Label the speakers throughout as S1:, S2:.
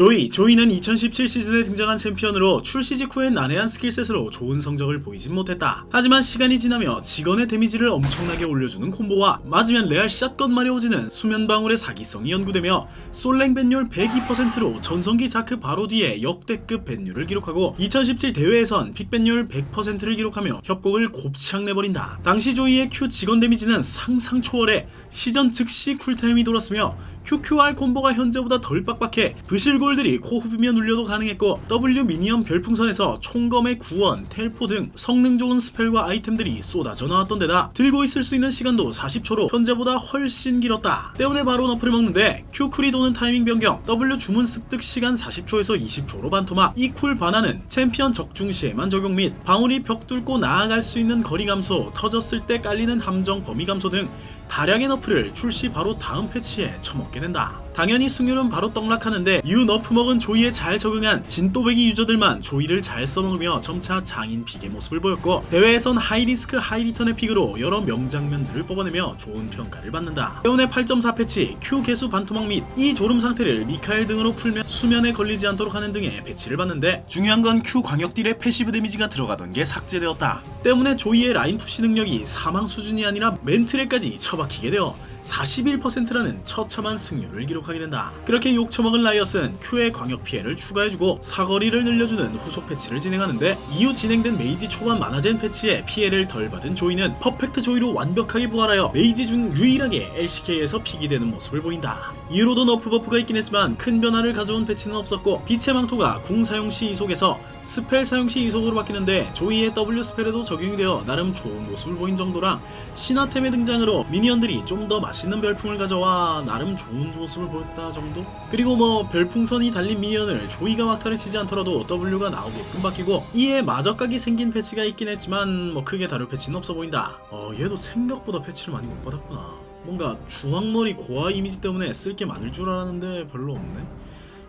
S1: 조이, 조이는 2017 시즌에 등장한 챔피언으로 출시 직후엔 난해한 스킬셋으로 좋은 성적을 보이진 못했다. 하지만 시간이 지나며 직원의 데미지를 엄청나게 올려주는 콤보와 맞으면 레알 샷건만이 오지는 수면 방울의 사기성이 연구되며 솔랭 밴율 102%로 전성기 자크 바로 뒤에 역대급 밴율을 기록하고 2017 대회에선 픽 밴율 100%를 기록하며 협곡을 곱창 내버린다. 당시 조이의 Q 직원 데미지는 상상 초월해 시전 즉시 쿨타임이 돌았으며 QQR 콤보가 현재보다 덜 빡빡해 브실골들이 코 후비며 눌려도 가능했고 W 미니언 별풍선에서 총검의 구원, 텔포 등 성능 좋은 스펠과 아이템들이 쏟아져 나왔던 데다 들고 있을 수 있는 시간도 40초로 현재보다 훨씬 길었다. 때문에 바로 너프를 먹는데 Q쿨이 도는 타이밍 변경, W 주문 습득 시간 40초에서 20초로 반토막, 이쿨 반환은 챔피언 적중 시에만 적용 및 방울이 벽 뚫고 나아갈 수 있는 거리 감소, 터졌을 때 깔리는 함정 범위 감소 등 다량의 너프를 출시 바로 다음 패치에 처먹게 된다. 당연히 승률은 바로 떡락하는데 유 너프 먹은 조이에 잘 적응한 진또배기 유저들만 조이를 잘 써먹으며 점차 장인 픽의 모습을 보였고 대회에선 하이리스크 하이리턴의 픽으로 여러 명장면들을 뽑아내며 좋은 평가를 받는다. 때문에 8.4 패치, Q 개수 반토막 및이 졸음 상태를 미카엘 등으로 풀면 수면에 걸리지 않도록 하는 등의 배치를 받는데 중요한 건 Q 광역 딜에 패시브 데미지가 들어가던 게 삭제되었다. 때문에 조이의 라인 푸시 능력이 사망 수준이 아니라 멘트레까지 처박히게 되어 41%라는 처참한 승률을 기록 하게 된다. 그렇게 욕처먹은 라이엇은 Q의 광역 피해를 추가해주고 사거리를 늘려주는 후속 패치를 진행하는데 이후 진행된 메이지 초반 만화젠 패치에 피해를 덜 받은 조이는 퍼펙트 조이로 완벽하게 부활하여 메이지 중 유일하게 LCK에서 픽이 되는 모습을 보인다. 이후로도 너프 버프가 있긴 했지만 큰 변화를 가져온 패치는 없었고 빛의 망토가 궁 사용 시 이속에서 스펠 사용 시 이속으로 바뀌는데 조이의 W 스펠에도 적용이 되어 나름 좋은 모습을 보인 정도랑 신화템의 등장으로 미니언들이 좀 더 맛있는 별풍을 가져와 나름 좋은 모습을 보였다 정도? 그리고 뭐 별풍선이 달린 미니언을 조이가 막타를 치지 않더라도 W가 나오게끔 바뀌고 이에 마저각이 생긴 패치가 있긴 했지만 뭐 크게 다룰 패치는 없어 보인다 어 얘도 생각보다 패치를 많이 못 받았구나 뭔가 주황머리 고아 이미지 때문에 쓸 게 많을 줄 알았는데 별로 없네.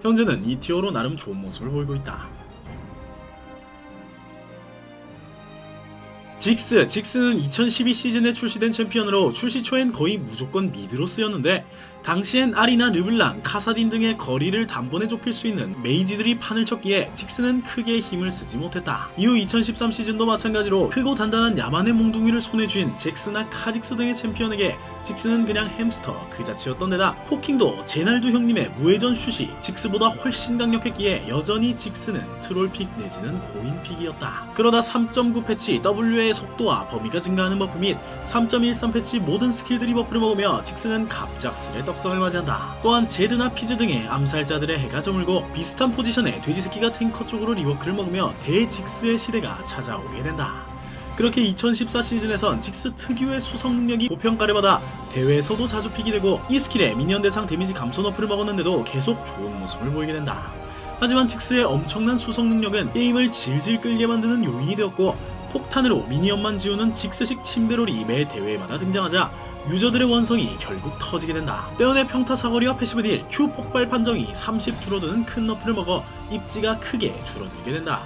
S1: 현재는 이 티어로 나름 좋은 모습을 보이고 있다. 직스, 직스는 2012 시즌에 출시된 챔피언으로 출시 초엔 거의 무조건 미드로 쓰였는데 당시엔 아리나 르블랑, 카사딘 등의 거리를 단번에 좁힐 수 있는 메이지들이 판을 쳤기에 직스는 크게 힘을 쓰지 못했다. 이후 2013 시즌도 마찬가지로 크고 단단한 야만의 몽둥이를 손에 쥔 잭스나 카직스 등의 챔피언에게 직스는 그냥 햄스터 그 자체였던 데다 포킹도 제날두 형님의 무회전 슛이 직스보다 훨씬 강력했기에 여전히 직스는 트롤픽 내지는 고인픽이었다. 그러다 3.9 패치 W의 속도와 범위가 증가하는 버프 및 3.13 패치 모든 스킬들이 버프를 먹으며 직스는 갑작스레 떡상을 맞이한다. 또한 제드나 피즈 등의 암살자들의 해가 저물고 비슷한 포지션의 돼지 새끼가 탱커 쪽으로 리워크를 먹으며 대직스의 시대가 찾아오게 된다. 그렇게 2014 시즌에선 직스 특유의 수성 능력이 고평가를 받아 대회에서도 자주 픽이 되고 이 스킬에 미니언 대상 데미지 감소 너프를 먹었는데도 계속 좋은 모습을 보이게 된다. 하지만 직스의 엄청난 수성 능력은 게임을 질질 끌게 만드는 요인이 되었고 폭탄으로 미니언만 지우는 직스식 침대롤이 매 대회마다 등장하자 유저들의 원성이 결국 터지게 된다. 때문에 평타 사거리와 패시브 딜, Q 폭발 판정이 30 줄어드는 큰 너프를 먹어 입지가 크게 줄어들게 된다.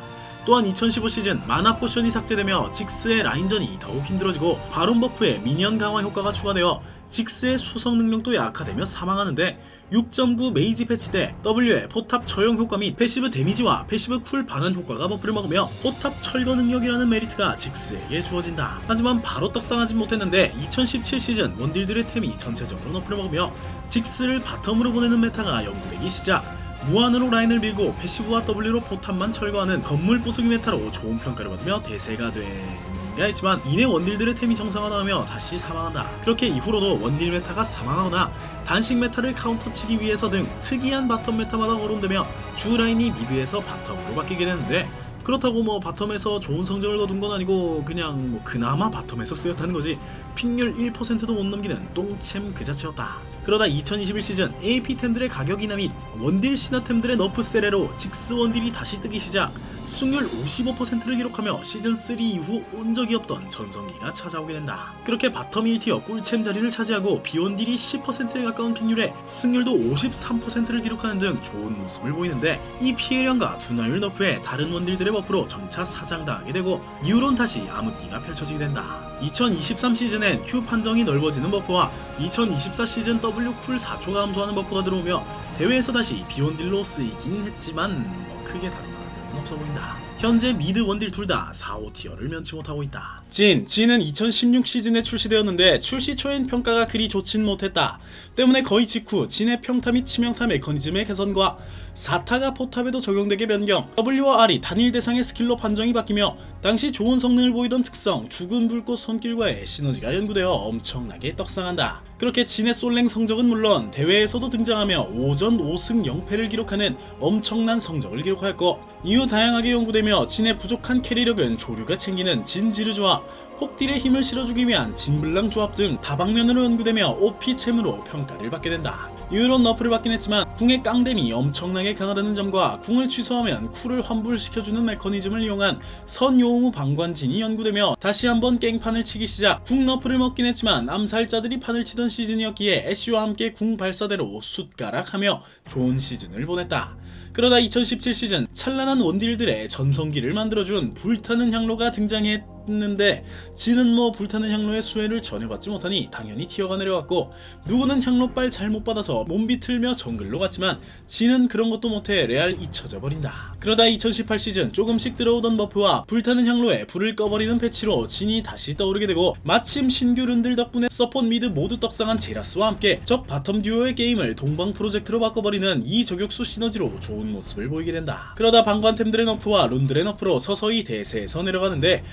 S1: 또한 2015 시즌 마나 포션이 삭제되며 직스의 라인전이 더욱 힘들어지고 바론 버프에 미니언 강화 효과가 추가되어 직스의 수성 능력도 약화되며 사망하는데 6.9 메이지 패치 때 W의 포탑 처형 효과 및 패시브 데미지와 패시브 쿨 반환 효과가 버프를 먹으며 포탑 철거 능력이라는 메리트가 직스에게 주어진다. 하지만 바로 떡상하진 못했는데 2017 시즌 원딜들의 템이 전체적으로 너프를 먹으며 직스를 바텀으로 보내는 메타가 연구되기 시작. 무한으로 라인을 밀고 패시브와 W로 포탑만 철거하는 건물 부수기 메타로 좋은 평가를 받으며 대세가 되는가 했지만 이내 원딜들의 템이 정상화하며 다시 사망한다. 그렇게 이후로도 원딜 메타가 사망하거나 단식 메타를 카운터치기 위해서 등 특이한 바텀 메타마다 거론되며 주 라인이 미드에서 바텀으로 바뀌게 되는데 그렇다고 뭐 바텀에서 좋은 성적을 거둔 건 아니고 그냥 뭐 그나마 바텀에서 쓰였다는 거지 픽률 1%도 못 넘기는 똥챔 그 자체였다. 그러다 2021 시즌 AP10들의 가격 인하 및 원딜 신화템들의 너프 세레로 직스 원딜이 다시 뜨기 시작 승률 55%를 기록하며 시즌3 이후 온 적이 없던 전성기가 찾아오게 된다. 그렇게 바텀 1티어 꿀챔 자리를 차지하고 비원딜이 10%에 가까운 픽률에 승률도 53%를 기록하는 등 좋은 모습을 보이는데 이 피해량과 둔화율 너프에 다른 원딜들의 버프로 점차 사장당하게 되고 이후론 다시 암흑기가 펼쳐지게 된다. 2023 시즌엔 Q 판정이 넓어지는 버프와 2024 시즌 W 쿨 4초 감소하는 버프가 들어오며 대회에서 다시 비원딜로 쓰이긴 했지만 뭐 크게 다른 없어 보인다. 현재 미드 원딜 둘 다 4, 5티어를 면치 못하고 있다. 진, 진은 2016 시즌에 출시되었는데 출시 초엔 평가가 그리 좋진 못했다. 때문에 거의 직후 진의 평타 및 치명타 메커니즘의 개선과 사타가 포탑에도 적용되게 변경, W와 R이 단일 대상의 스킬로 판정이 바뀌며 당시 좋은 성능을 보이던 특성 죽은 불꽃 손길과의 시너지가 연구되어 엄청나게 떡상한다. 그렇게 진의 솔랭 성적은 물론 대회에서도 등장하며 5전 5승 0패를 기록하는 엄청난 성적을 기록하였고 이후 다양하게 연구되며 진의 부족한 캐리력은 조류가 챙기는 진지르조와 폭딜의 힘을 실어주기 위한 진블랑 조합 등 다방면으로 연구되며 OP 챔으로 평가를 받게 된다. 이후로 너프를 받긴 했지만 궁의 깡댐이 엄청나게 강하다는 점과 궁을 취소하면 쿨을 환불시켜주는 메커니즘을 이용한 선요무 방관진이 연구되며 다시 한번 깽판을 치기 시작 궁 너프를 먹긴 했지만 암살자들이 판을 치던 시즌이었기에 애쉬와 함께 궁 발사대로 숫가락하며 좋은 시즌을 보냈다. 그러다 2017 시즌 찬란한 원딜들의 전성기를 만들어준 불타는 향로가 등장했 는데 지는 뭐 불타는 향로의 수혜를 전혀 받지 못하니 당연히 티어가 내려갔고 누구는 향로빨 잘못 받아서 몸 비틀며 정글로 갔지만 지는 그런 것도 못해 레알 잊혀져 버린다. 그러다 2018 시즌 조금씩 들어오던 버프와 불타는 향로에 불을 꺼버리는 패치로 진이 다시 떠오르게 되고 마침 신규 룬들 덕분에 서폿 미드 모두 떡상한 제라스와 함께 적 바텀 듀오의 게임을 동방 프로젝트로 바꿔버리는 이 저격수 시너지로 좋은 모습을 보이게 된다. 그러다 방관템들의 너프와 룬들의 너프로 서서히 대세에서 내려가는데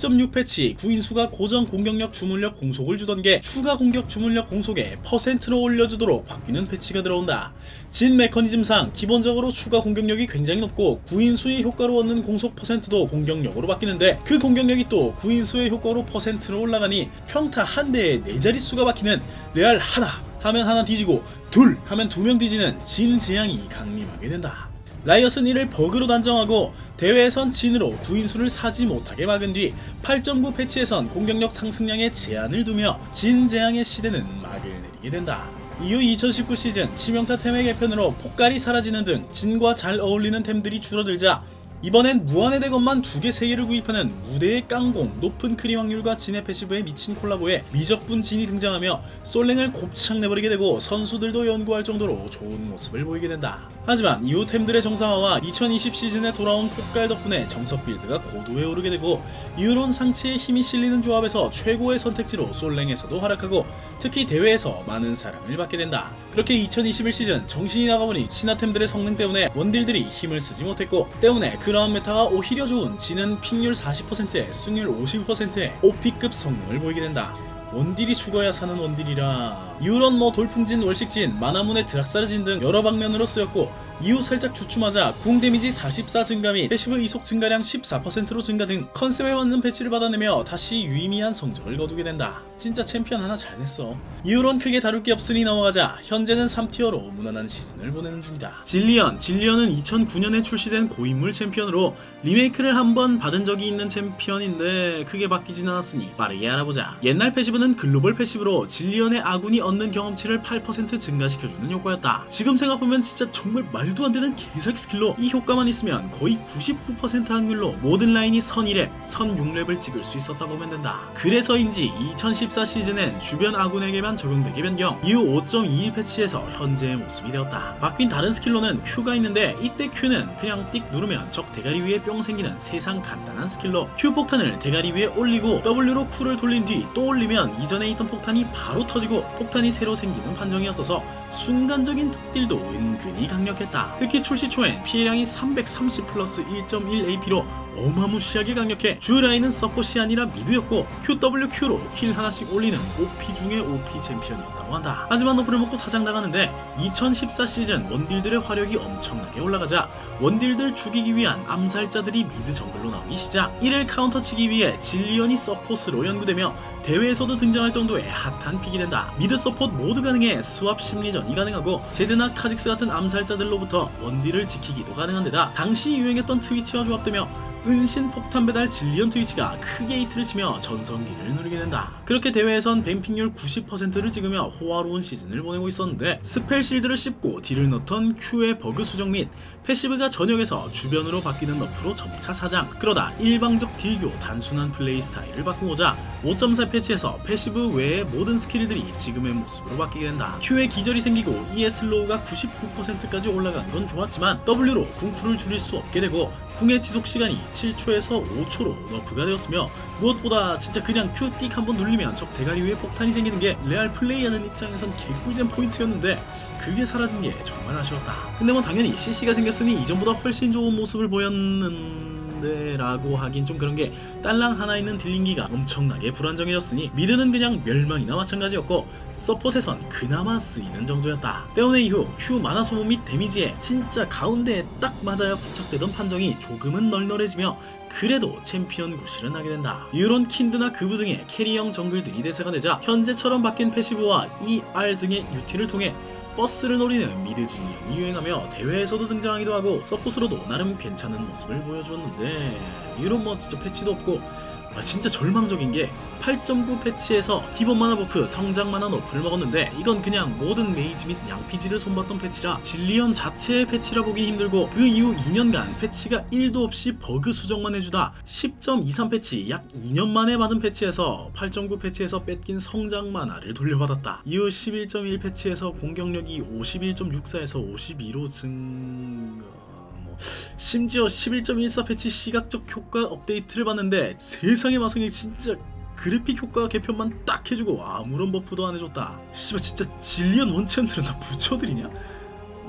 S1: 8.6 패치 구인수가 고정 공격력 주물력 공속을 주던 게 추가 공격 주물력 공속에 퍼센트로 올려주도록 바뀌는 패치가 들어온다. 진 메커니즘상 기본적으로 추가 공격력이 굉장히 높고 구인수의 효과로 얻는 공속 퍼센트도 공격력으로 바뀌는데 그 공격력이 또 구인수의 효과로 퍼센트로 올라가니 평타 한 대에 네 자릿수가 박히는 레알 하나 하면 하나 뒤지고 둘 하면 두 명 뒤지는 진 재앙이 강림하게 된다. 라이엇은 이를 버그로 단정하고 대회에선 진으로 구인수를 사지 못하게 막은 뒤 8.9 패치에선 공격력 상승량에 제한을 두며 진 재앙의 시대는 막을 내리게 된다. 이후 2019 시즌 치명타 템의 개편으로 폭갈이 사라지는 등 진과 잘 어울리는 템들이 줄어들자 이번엔 무한의 대것만 두 개, 세 개를 구입하는 무대의 깡공, 높은 크림 확률과 진의 패시브에 미친 콜라보에 미적분 진이 등장하며 솔랭을 곱창 내버리게 되고 선수들도 연구할 정도로 좋은 모습을 보이게 된다. 하지만 이후 템들의 정상화와 2020 시즌에 돌아온 폭갈 덕분에 정석 빌드가 고도에 오르게 되고 이후론 상체에 힘이 실리는 조합에서 최고의 선택지로 솔랭에서도 활약하고 특히 대회에서 많은 사랑을 받게 된다. 그렇게 2021 시즌 정신이 나가보니 신화템들의 성능 때문에 원딜들이 힘을 쓰지 못했고 때문에 그러한 메타가 오히려 좋은 지는 픽률 40%에 승률 50%의 OP급 성능을 보이게 된다. 원딜이 죽어야 사는 원딜이라. 이후론 뭐 돌풍진, 월식진, 마나문의 드락사르진 등 여러 방면으로 쓰였고 이후 살짝 주춤하자 궁 데미지 44 증가 및 패시브 이속 증가량 14%로 증가 등 컨셉에 맞는 패치를 받아내며 다시 유의미한 성적을 거두게 된다. 진짜 챔피언 하나 잘 냈어. 이후론 크게 다룰 게 없으니 넘어가자 현재는 3티어로 무난한 시즌을 보내는 중이다. 진리언, 진리언은 2009년에 출시된 고인물 챔피언으로 리메이크를 한 번 받은 적이 있는 챔피언인데 크게 바뀌진 않았으니 빠르게 알아보자. 옛날 패시브는 글로벌 패시브로 진리언의 아군이 얻는 경험치를 8% 증가시켜주는 효과였다. 지금 생각보면 진짜 정말 말도 안 되는 개사기 스킬로 이 효과만 있으면 거의 99% 확률로 모든 라인이 선 1렙, 선 6렙을 찍을 수 있었다고 보면 된다. 그래서인지 2014 시즌엔 주변 아군에게만 적용되게 변경, 이후 5.21 패치에서 현재의 모습이 되었다. 바뀐 다른 스킬로는 Q가 있는데 이때 Q는 그냥 띡 누르면 적 대가리 위에 뿅 생기는 세상 간단한 스킬로 Q 폭탄을 대가리 위에 올리고 W로 Q를 돌린 뒤 또 올리면 이전에 있던 폭탄이 바로 터지고 폭탄이 새로 생기는 판정이었어서 순간적인 폭딜도 은근히 강력했다. 특히 출시 초엔 피해량이 330 플러스 1.1 AP로 어마무시하게 강력해 주 라인은 서폿이 아니라 미드였고 QWQ로 킬 하나씩 올리는 OP 중의 OP 챔피언이었다고 한다. 하지만 너프를 먹고 사장 나가는데 2014 시즌 원딜들의 화력이 엄청나게 올라가자 원딜들 죽이기 위한 암살자들이 미드 정글로 나오기 시작 이를 카운터치기 위해 진리언이 서폿으로 연구되며 대회에서도 등장할 정도의 핫한 픽이 된다. 미드 서폿 모두 가능해 스왑 심리전이 가능하고 제드나 카직스 같은 암살자들로 부터 원딜을 지키기도 가능한 데다 당시 유행했던 트위치와 조합되며 은신 폭탄 배달 질리언 트위치가 크게 히트를 치며 전성기를 누리게 된다. 그렇게 대회에선 뱀픽률 90%를 찍으며 호화로운 시즌을 보내고 있었는데 스펠 실드를 씹고 딜을 넣던 Q의 버그 수정 및 패시브가 전역에서 주변으로 바뀌는 너프로 점차 사장 그러다 일방적 딜교 단순한 플레이 스타일을 바꾸고자 5.4 패치에서 패시브 외의 모든 스킬들이 지금의 모습으로 바뀌게 된다 Q의 기절이 생기고 E의 슬로우가 99%까지 올라간 건 좋았지만 W로 궁쿨을 줄일 수 없게 되고 궁의 지속 시간이 7초에서 5초로 너프가 되었으며 무엇보다 진짜 그냥 띡 한번 눌리면 적 대가리 위에 폭탄이 생기는 게 레알 플레이하는 입장에선 개꿀잼 포인트였는데 그게 사라진 게 정말 아쉬웠다. 근데 뭐 당연히 CC가 생겼으니 이전보다 훨씬 좋은 모습을 보였는 데 라고 하긴 좀 그런 게 딸랑 하나 있는 딜링기가 엄청나게 불안정해졌으니 미드는 그냥 멸망이나 마찬가지였고 서폿에선 그나마 쓰이는 정도였다. 때문에 이후 Q 만화 소모 및 데미지에 진짜 가운데에 딱 맞아야 포착되던 판정이 조금은 널널해지며 그래도 챔피언 구실은 하게 된다. 유론 킨드나 그브 등의 캐리형 정글들이 대세가 되자 현재처럼 바뀐 패시브와 ER 등의 유티를 통해 버스를 노리는 미드 진련이 유행하며 대회에서도 등장하기도 하고 서폿으로도 나름 괜찮은 모습을 보여주었는데 이런 뭐 진짜 패치도 없고 아 진짜 절망적인 게 8.9 패치에서 기본 만화 버프 성장 만화 너프를 먹었는데 이건 그냥 모든 메이지 및 양피지를 손봤던 패치라 진리언 자체의 패치라 보기 힘들고 그 이후 2년간 패치가 1도 없이 버그 수정만 해주다 10.23 패치 약 2년 만에 받은 패치에서 8.9 패치에서 뺏긴 성장 만화를 돌려받았다. 이후 11.1 패치에서 공격력이 51.64에서 52로 증... 뭐 심지어 11.14 패치 시각적 효과 업데이트를 봤는데 세상의 마성이 진짜 그래픽 효과 개편만 딱 해주고 아무런 버프도 안 해줬다. 씨발 진짜 질리언 원챔들은 다 부처들이냐?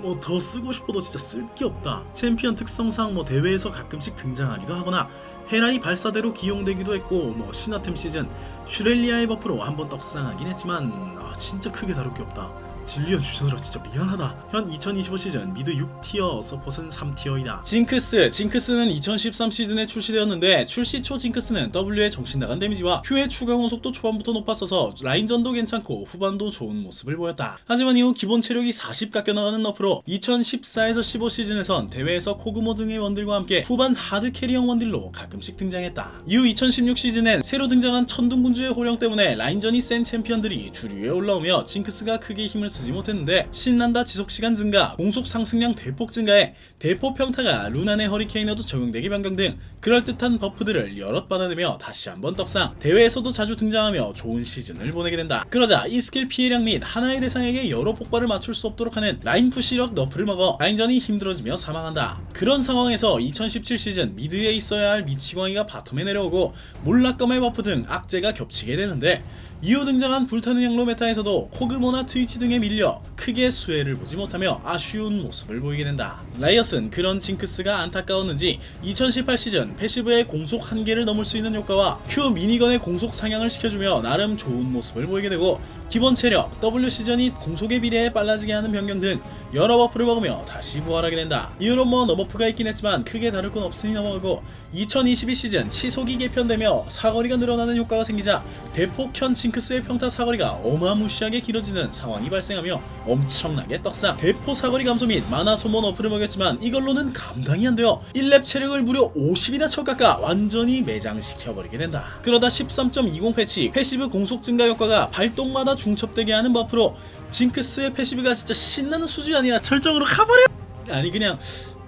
S1: 뭐 더 쓰고 싶어도 진짜 쓸 게 없다. 챔피언 특성상 뭐 대회에서 가끔씩 등장하기도 하거나 헤라리 발사대로 기용되기도 했고 뭐 신화템 시즌 슈렐리아의 버프로 한번 떡상하긴 했지만 아 진짜 크게 다룰 게 없다. 진리언 주전으로 진짜 미안하다. 현 2025 시즌 미드 6티어, 서폿은 3티어이다. 징크스, 징크스는 2013 시즌에 출시되었는데 출시 초 징크스는 W의 정신 나간 데미지와 Q의 추가 공속도 초반부터 높았어서 라인전도 괜찮고 후반도 좋은 모습을 보였다. 하지만 이후 기본 체력이 40 깎여 나가는 너프로 2014에서 15 시즌에선 대회에서 코그모 등의 원딜과 함께 후반 하드 캐리형 원딜로 가끔씩 등장했다. 이후 2016 시즌엔 새로 등장한 천둥군주의 호령 때문에 라인전이 센 챔피언들이 주류에 올라오며 징크스가 크게 힘을 쓰지 못했는데 신난다 지속시간 증가, 공속 상승량 대폭 증가에 대포 평타가 루난의 허리케인에도 적용되기 변경 등 그럴듯한 버프들을 여럿 받아내며 다시 한번 떡상 대회에서도 자주 등장하며 좋은 시즌을 보내게 된다. 그러자 이 스킬 피해량 및 하나의 대상에게 여러 폭발을 맞출 수 없도록 하는 라인 푸시력 너프를 먹어 라인전이 힘들어지며 사망한다. 그런 상황에서 2017 시즌 미드에 있어야 할 미치광이가 바텀에 내려오고 몰락검의 버프 등 악재가 겹치게 되는데 이후 등장한 불타는 향로 메타에서도 코그모나 트위치 등에 밀려 크게 수혜를 보지 못하며 아쉬운 모습을 보이게 된다. 라이엇은 그런 징크스가 안타까웠는지 2018 시즌 패시브의 공속 한계를 넘을 수 있는 효과와 Q 미니건의 공속 상향을 시켜주며 나름 좋은 모습을 보이게 되고 기본 체력, W 시전이 공속에 비례해 빨라지게 하는 변경 등 여러 버프를 먹으며 다시 부활하게 된다. 이후로 뭐 너버프가 있긴 했지만 크게 다를 건 없으니 넘어가고 2022 시즌 치속이 개편되며 사거리가 늘어나는 효과가 생기자 대폭 현 징크스의 평타 사거리가 어마무시하게 길어지는 상황이 발생하며 엄청나게 떡상 대포 사거리 감소 및 마나 소모 너프를 먹였지만 이걸로는 감당이 안 되어 1렙 체력을 무려 50이나 쳐깎아 완전히 매장시켜버리게 된다. 그러다 13.20 패치 패시브 공속 증가 효과가 발동마다 중첩되게 하는 버프로 징크스의 패시브가 진짜 신나는 수준이 아니라 철저으로 가버려 아니 그냥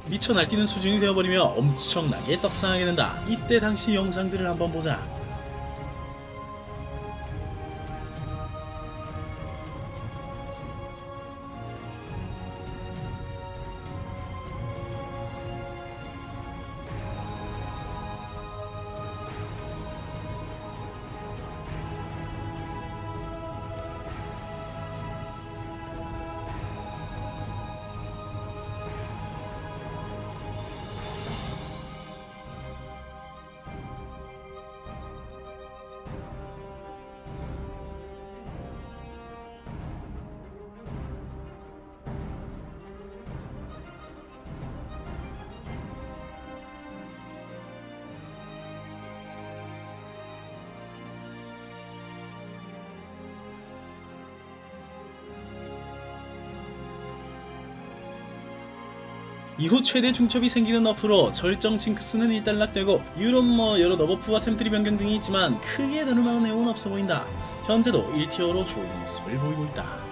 S1: 미쳐 날뛰는 수준이 되어버리며 엄청나게 떡상하게 된다. 이때 당시 영상들을 한번 보자. 이후 최대 중첩이 생기는 너프로 절정 징크스는 일단락되고 이런 뭐 여러 너버프와 템트리 변경 등이 있지만 크게 다를 만한 내용은 없어 보인다. 현재도 1티어로 좋은 모습을 보이고 있다.